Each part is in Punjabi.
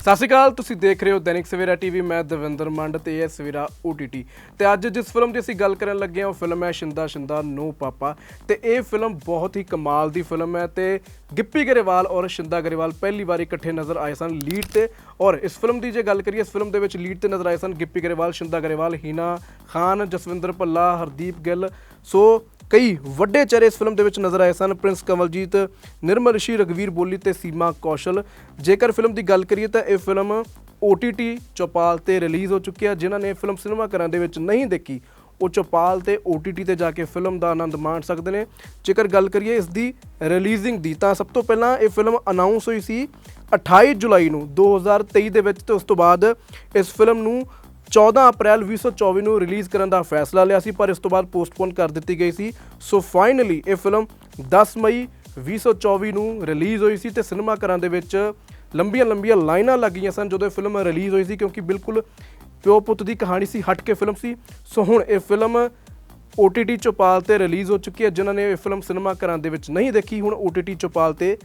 ਸਤਿ ਸ਼੍ਰੀ ਅਕਾਲ, ਤੁਸੀਂ ਦੇਖ ਰਹੇ ਹੋ ਦੈਨਿਕ ਸਵੇਰਾ ਟੀਵੀ, ਮੈਂ ਦਵਿੰਦਰ ਮੰਡ ਤੇ ਇਹ ਸਵੇਰਾ OTT ਤੇ ਅੱਜ ਜਿਸ ਫਿਲਮ ਦੀ ਅਸੀਂ ਗੱਲ ਕਰਨ ਲੱਗੇ ਹਾਂ, ਉਹ ਫਿਲਮ ਹੈ ਸ਼ਿੰਦਾ ਸ਼ਿੰਦਾ ਨੋ ਪਾਪਾ। ਤੇ ਇਹ ਫਿਲਮ ਬਹੁਤ ਹੀ ਕਮਾਲ ਦੀ ਫਿਲਮ ਹੈ ਤੇ ਗਿੱਪੀ ਗਰੇਵਾਲ ਔਰ ਸ਼ਿੰਦਾ ਗਰੇਵਾਲ ਪਹਿਲੀ ਵਾਰ ਇਕੱਠੇ ਨਜ਼ਰ ਆਏ ਸਨ ਲੀਡ ਤੇ। ਔਰ ਇਸ ਫਿਲਮ ਦੀ ਜੇ ਗੱਲ ਕਰੀਏ, ਇਸ ਫਿਲਮ ਦੇ ਵਿੱਚ ਲੀਡ ਤੇ ਨਜ਼ਰ ਆਏ ਸਨ ਗਿੱਪੀ ਗਰੇਵਾਲ, ਸ਼ਿੰਦਾ ਗਰੇਵਾਲ, ਹੀਨਾ ਖਾਨ, ਜਸਵਿੰਦਰ ਭੱਲਾ, ਹਰਦੀਪ ਗਿੱਲ। ਸੋ ਕਈ ਵੱਡੇ ਚਿਹਰੇ ਇਸ ਫਿਲਮ ਦੇ ਵਿੱਚ ਨਜ਼ਰ ਆਏ ਸਨ। ਪ੍ਰਿੰਸ ਕਮਲਜੀਤ, ਨਿਰਮਲ ਰਿਸ਼ੀ ਰਗਵੀਰ ਬੋਲੀ ਤੇ ਸੀਮਾ ਕੌਸ਼ਲ। ਜੇਕਰ ਫਿਲਮ ਦੀ ਗੱਲ ਕਰੀਏ ਤਾਂ ਇਹ ਫਿਲਮ OTT ਚੌਪਾਲ ਤੇ ਰਿਲੀਜ਼ ਹੋ ਚੁੱਕੀ ਹੈ। ਜਿਨ੍ਹਾਂ ਨੇ ਫਿਲਮ ਸਿਨੇਮਾ ਘਰਾਂ ਦੇ ਵਿੱਚ ਨਹੀਂ ਦੇਖੀ, ਉਹ ਚੌਪਾਲ ਤੇ OTT ਤੇ ਜਾ ਕੇ ਫਿਲਮ ਦਾ ਆਨੰਦ ਮਾਣ ਸਕਦੇ ਨੇ। ਜੇਕਰ ਗੱਲ ਕਰੀਏ ਇਸ ਦੀ ਰਿਲੀਜ਼ਿੰਗ ਦੀ, ਤਾਂ ਸਭ ਤੋਂ ਪਹਿਲਾਂ ਇਹ ਫਿਲਮ ਅਨਾਉਂਸ ਹੋਈ ਸੀ 28 ਜੁਲਾਈ ਨੂੰ 2023 ਦੇ ਵਿੱਚ, ਤੇ ਉਸ ਤੋਂ ਬਾਅਦ ਇਸ ਫਿਲਮ ਨੂੰ 14 ਅਪ੍ਰੈਲ 2024 ਨੂੰ ਰਿਲੀਜ਼ ਕਰਨ ਦਾ ਫੈਸਲਾ ਲਿਆ ਸੀ, ਪਰ ਇਸ ਤੋਂ ਬਾਅਦ ਪੋਸਟਪੋਨ ਕਰ ਦਿੱਤੀ ਗਈ ਸੀ। ਸੋ ਫਾਈਨਲੀ ਇਹ ਫਿਲਮ 10 ਮਈ 2024 ਨੂੰ ਰਿਲੀਜ਼ ਹੋਈ ਸੀ ਤੇ ਸਿਨੇਮਾ ਘਰਾਂ ਦੇ ਵਿੱਚ ਲੰਬੀਆਂ ਲੰਬੀਆਂ ਲਾਈਨਾਂ ਲੱਗੀਆਂ ਸਨ ਜਦੋਂ ਇਹ ਫਿਲਮ ਰਿਲੀਜ਼ ਹੋਈ ਸੀ, ਕਿਉਂਕਿ ਬਿਲਕੁਲ ਪਿਓ ਪੁੱਤ ਦੀ ਕਹਾਣੀ ਸੀ, ਹਟ ਕੇ ਫਿਲਮ ਸੀ। ਸੋ ਹੁਣ ਇਹ ਫਿਲਮ OTT ਚੌਪਾਲ ਤੇ ਰਿਲੀਜ਼ ਹੋ ਚੁੱਕੀ ਹੈ, ਜਿਨ੍ਹਾਂ ਨੇ ਇਹ ਫਿਲਮ ਸਿਨੇਮਾ ਘਰਾਂ ਦੇ ਵਿੱਚ ਨਹੀਂ ਦੇਖੀ, ਹੁਣ OTT ਚੌਪਾਲ ਤੇ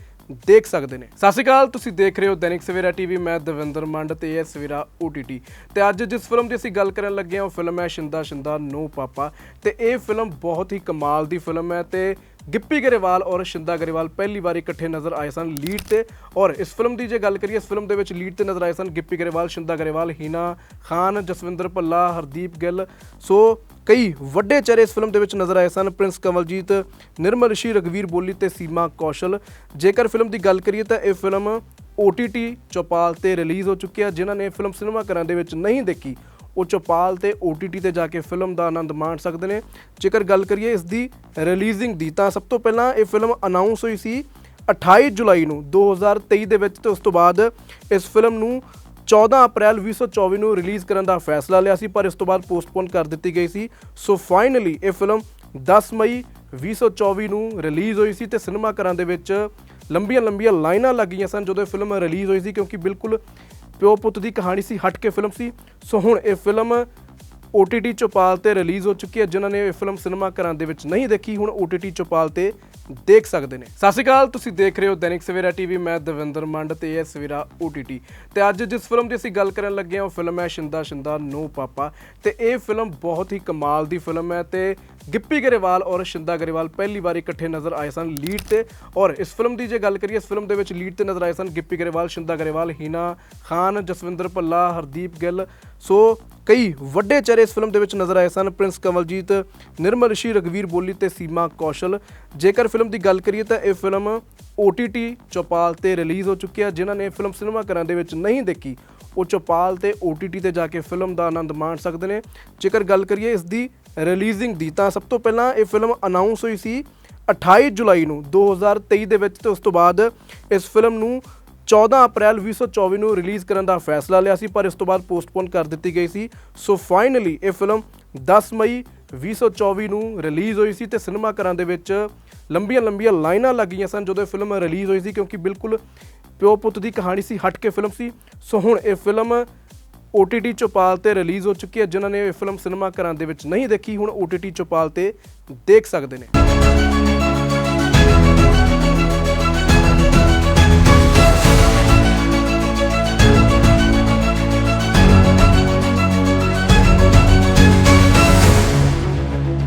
ਦੇਖ ਸਕਦੇ ਨੇ। ਸਤਿ ਸ਼੍ਰੀ ਅਕਾਲ, ਤੁਸੀਂ ਦੇਖ ਰਹੇ ਹੋ ਦੈਨਿਕ ਸਵੇਰਾ ਟੀਵੀ, ਮੈਂ ਦਵਿੰਦਰ ਮੰਡ ਤੇ ਇਹ ਸਵੇਰਾ OTT ਤੇ ਅੱਜ ਜਿਸ ਫਿਲਮ ਦੀ ਅਸੀਂ ਗੱਲ ਕਰਨ ਲੱਗੇ ਹਾਂ, ਉਹ ਫਿਲਮ ਹੈ ਸ਼ਿੰਦਾ ਸ਼ਿੰਦਾ ਨੋ ਪਾਪਾ। ਤੇ ਇਹ ਫਿਲਮ ਬਹੁਤ ਹੀ ਕਮਾਲ ਦੀ ਫਿਲਮ ਹੈ ਤੇ ਗਿੱਪੀ ਗਰੇਵਾਲ ਔਰ ਸ਼ਿੰਦਾ ਗਰੇਵਾਲ ਪਹਿਲੀ ਵਾਰ ਇਕੱਠੇ ਨਜ਼ਰ ਆਏ ਸਨ ਲੀਡ ਤੇ। ਔਰ ਇਸ ਫਿਲਮ ਦੀ ਜੇ ਗੱਲ ਕਰੀਏ, ਇਸ ਫਿਲਮ ਦੇ ਵਿੱਚ ਲੀਡ ਤੇ ਨਜ਼ਰ ਆਏ ਸਨ ਗਿੱਪੀ ਗਰੇਵਾਲ, ਸ਼ਿੰਦਾ ਗਰੇਵਾਲ, ਹੀਨਾ ਖਾਨ, ਜਸਵਿੰਦਰ ਭੱਲਾ, ਹਰਦੀਪ ਗਿੱਲ। ਸੋ ਕਈ ਵੱਡੇ ਚਿਹਰੇ ਇਸ ਫਿਲਮ ਦੇ ਵਿੱਚ ਨਜ਼ਰ ਆਏ ਸਨ। ਪ੍ਰਿੰਸ ਕਮਲਜੀਤ, ਨਿਰਮਲ, ਰਿਸ਼ੀ ਰਗਵੀਰ ਬੋਲੀ ਤੇ ਸੀਮਾ ਕੌਸ਼ਲ। ਜੇਕਰ ਫਿਲਮ ਦੀ ਗੱਲ ਕਰੀਏ ਤਾਂ ਇਹ ਫਿਲਮ OTT ਚੌਪਾਲ ਤੇ ਰਿਲੀਜ਼ ਹੋ ਚੁੱਕੀ ਹੈ ਜਿਨ੍ਹਾਂ ਨੇ ਫਿਲਮ ਸਿਨੇਮਾ ਘਰਾਂ ਦੇ ਵਿੱਚ ਨਹੀਂ ਦੇਖੀ, ਉਹ ਚੌਪਾਲ ਤੇ OTT ਤੇ ਜਾ ਕੇ ਫਿਲਮ ਦਾ ਆਨੰਦ ਮਾਣ ਸਕਦੇ ਨੇ। ਜੇਕਰ ਗੱਲ ਕਰੀਏ ਇਸ ਦੀ ਰਿਲੀਜ਼ਿੰਗ ਦੀ, ਤਾਂ ਸਭ ਤੋਂ ਪਹਿਲਾਂ ਇਹ ਫਿਲਮ ਅਨਾਉਂਸ ਹੋਈ ਸੀ 28 ਜੁਲਾਈ ਨੂੰ 2023 ਦੇ ਵਿੱਚ ਤੇ ਉਸ ਤੋਂ ਬਾਅਦ ਇਸ ਫਿਲਮ ਨੂੰ 14 ਅਪ੍ਰੈਲ 2024 ਨੂੰ ਰਿਲੀਜ਼ ਕਰਨ ਦਾ ਫੈਸਲਾ ਲਿਆ ਸੀ, ਪਰ ਇਸ ਤੋਂ ਬਾਅਦ ਪੋਸਟਪੋਨ ਕਰ ਦਿੱਤੀ ਗਈ ਸੀ। ਸੋ ਫਾਈਨਲੀ ਇਹ ਫਿਲਮ 10 ਮਈ 2024 ਨੂੰ ਰਿਲੀਜ਼ ਹੋਈ ਸੀ ਤੇ ਸਿਨੇਮਾ ਘਰਾਂ ਦੇ ਵਿੱਚ ਲੰਬੀਆਂ ਲੰਬੀਆਂ ਲਾਈਨਾਂ ਲੱਗੀਆਂ ਸਨ ਜਦੋਂ ਇਹ ਫਿਲਮ ਰਿਲੀਜ਼ ਹੋਈ ਸੀ, ਕਿਉਂਕਿ ਬਿਲਕੁਲ ਪਿਓ ਪੁੱਤ ਦੀ ਕਹਾਣੀ ਸੀ, ਹਟ ਕੇ ਫਿਲਮ ਸੀ। ਸੋ ਹੁਣ ਇਹ ਫਿਲਮ OTT ਚੌਪਾਲ ਤੇ ਰਿਲੀਜ਼ ਹੋ ਚੁੱਕੀ ਹੈ, ਜਿਨ੍ਹਾਂ ਨੇ ਇਹ ਫਿਲਮ ਸਿਨੇਮਾ ਘਰਾਂ ਦੇ ਵਿੱਚ ਨਹੀਂ ਦੇਖੀ। ਹੁਣ OTT ਚੌਪਾਲ ਤੇ ਦੇਖ ਸਕਦੇ ਨੇ। ਸਤਿ ਸ਼੍ਰੀ ਅਕਾਲ, ਤੁਸੀਂ ਦੇਖ ਰਹੇ ਹੋ ਦੈਨਿਕ ਸਵੇਰਾ ਟੀਵੀ ਮੈਂ ਦਵਿੰਦਰ ਮੰਡ ਤੇ ਇਹ ਸਵੇਰਾ OTT ਤੇ ਅੱਜ ਜਿਸ ਫਿਲਮ ਦੀ ਅਸੀਂ ਗੱਲ ਕਰਨ ਲੱਗੇ ਹਾਂ, ਉਹ ਫਿਲਮ ਹੈ ਸ਼ਿੰਦਾ ਸ਼ਿੰਦਾ ਨੋ ਪਾਪਾ। ਤੇ ਇਹ ਫਿਲਮ ਬਹੁਤ ਹੀ ਕਮਾਲ ਦੀ ਫਿਲਮ ਹੈ ਤੇ ਗਿੱਪੀ ਗਰੇਵਾਲ ਔਰ ਸ਼ਿੰਦਾ ਗਰੇਵਾਲ ਪਹਿਲੀ ਵਾਰ ਇਕੱਠੇ ਨਜ਼ਰ ਆਏ ਸਨ ਲੀਡ ਤੇ। ਔਰ ਇਸ ਫਿਲਮ ਦੀ ਜੇ ਗੱਲ ਕਰੀਏ, ਇਸ ਫਿਲਮ ਦੇ ਵਿੱਚ ਲੀਡ ਤੇ ਨਜ਼ਰ ਆਏ ਸਨ ਗਿੱਪੀ ਗਰੇਵਾਲ, ਸ਼ਿੰਦਾ ਗਰੇਵਾਲ, ਹੀਨਾ ਖਾਨ, ਜਸਵਿੰਦਰ ਭੱਲਾ, ਹਰਦੀਪ ਗਿੱਲ। ਸੋ ਕਈ ਵੱਡੇ ਚਿਹਰੇ ਇਸ ਫਿਲਮ ਦੇ ਵਿੱਚ ਨਜ਼ਰ ਆਏ ਸਨ। ਪ੍ਰਿੰਸ ਕਮਲਜੀਤ, ਨਿਰਮਲ, ਰਿਸ਼ੀ ਰਗਵੀਰ ਬੋਲੀ ਤੇ ਸੀਮਾ ਕੌਸ਼ਲ। ਜੇਕਰ ਫਿਲਮ ਦੀ ਗੱਲ ਕਰੀਏ ਤਾਂ ਇਹ ਫਿਲਮ OTT ਚੌਪਾਲ ਤੇ ਰਿਲੀਜ਼ ਹੋ ਚੁੱਕੀ ਹੈ। ਜਿਨ੍ਹਾਂ ਨੇ ਇਹ ਫਿਲਮ ਸਿਨੇਮਾ ਘਰਾਂ ਦੇ ਵਿੱਚ ਨਹੀਂ ਦੇਖੀ, ਉਹ ਚੌਪਾਲ ਤੇ OTT ਤੇ ਜਾ ਕੇ ਫਿਲਮ ਦਾ ਆਨੰਦ ਮਾਣ ਸਕਦੇ ਨੇ। ਜੇਕਰ ਗੱਲ ਕਰੀਏ ਇਸ ਦੀ ਰਿਲੀਜ਼ਿੰਗ ਦੀ, ਤਾਂ ਸਭ ਤੋਂ ਪਹਿਲਾਂ ਇਹ ਫਿਲਮ ਅਨਾਉਂਸ ਹੋਈ ਸੀ 28 ਜੁਲਾਈ ਨੂੰ 2023 ਦੇ ਵਿੱਚ, ਤੇ ਉਸ ਤੋਂ ਬਾਅਦ ਇਸ ਫਿਲਮ ਨੂੰ 14 ਅਪ੍ਰੈਲ 2024 ਨੂੰ ਰਿਲੀਜ਼ ਕਰਨ ਦਾ ਫੈਸਲਾ ਲਿਆ ਸੀ, ਪਰ ਇਸ ਤੋਂ ਬਾਅਦ ਪੋਸਟਪੋਨ ਕਰ ਦਿੱਤੀ ਗਈ ਸੀ। ਸੋ ਫਾਈਨਲੀ ਇਹ ਫਿਲਮ 10 ਮਈ 2024 ਨੂੰ ਰਿਲੀਜ਼ ਹੋਈ ਸੀ ਤੇ ਸਿਨੇਮਾ ਘਰਾਂ ਦੇ ਵਿੱਚ ਲੰਬੀਆਂ ਲੰਬੀਆਂ ਲਾਈਨਾਂ ਲੱਗੀਆਂ ਸਨ ਜਦੋਂ ਇਹ ਫਿਲਮ ਰਿਲੀਜ਼ ਹੋਈ ਸੀ, ਕਿਉਂਕਿ ਬਿਲਕੁਲ ਪਿਓ ਪੁੱਤ ਦੀ ਕਹਾਣੀ ਸੀ, ਹਟ ਕੇ ਫਿਲਮ ਸੀ। ਸੋ ਹੁਣ ਇਹ ਫਿਲਮ OTT ਚੌਪਾਲ ਤੇ ਰਿਲੀਜ਼ ਹੋ ਚੁੱਕੀ ਹੈ, ਜਿਨ੍ਹਾਂ ਨੇ ਇਹ ਫਿਲਮ ਸਿਨੇਮਾ ਘਰਾਂ ਦੇ ਵਿੱਚ ਨਹੀਂ ਦੇਖੀ, ਹੁਣ OTT ਚੌਪਾਲ ਤੇ ਦੇਖ ਸਕਦੇ ਨੇ।